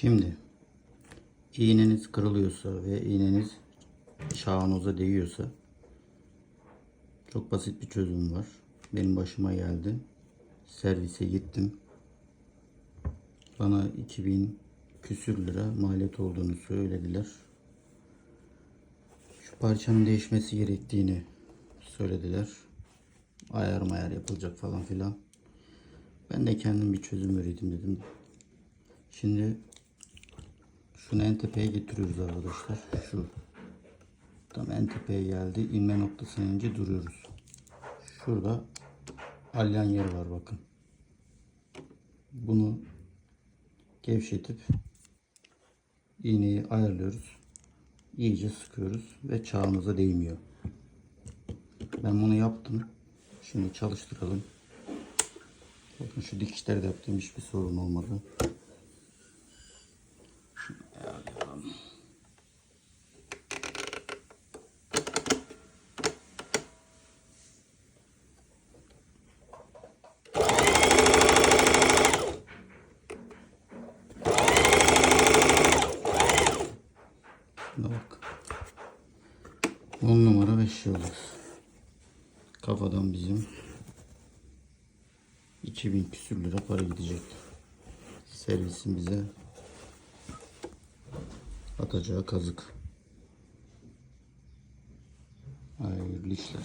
Şimdi iğneniz kırılıyorsa ve iğneniz şahanoza değiyorsa çok basit bir çözüm var. Benim başıma geldi. Servise gittim. Bana 2000 küsür lira maliyet olduğunu söylediler. Şu parçanın değişmesi gerektiğini söylediler. Ayar mayar yapılacak falan filan. Ben de kendim bir çözüm üreteyim dedim. Şimdi şunu en tepeye getiriyoruz arkadaşlar. Şu. Tam en tepeye geldi. İnme noktasına ince duruyoruz. Şurada alyan yeri var bakın. Bunu gevşetip iğneyi ayarlıyoruz. İyice sıkıyoruz ve çağımıza değmiyor. Ben bunu yaptım. Şimdi çalıştıralım. Bakın şu dikişleri de yaptım. Hiçbir sorun olmadı. Şuna bak. 10 numara 5 yıldız. Kafadan bizim 2000 küsür lira para gidecek. Servisin bize atacağı kazık. Hayırlı işler.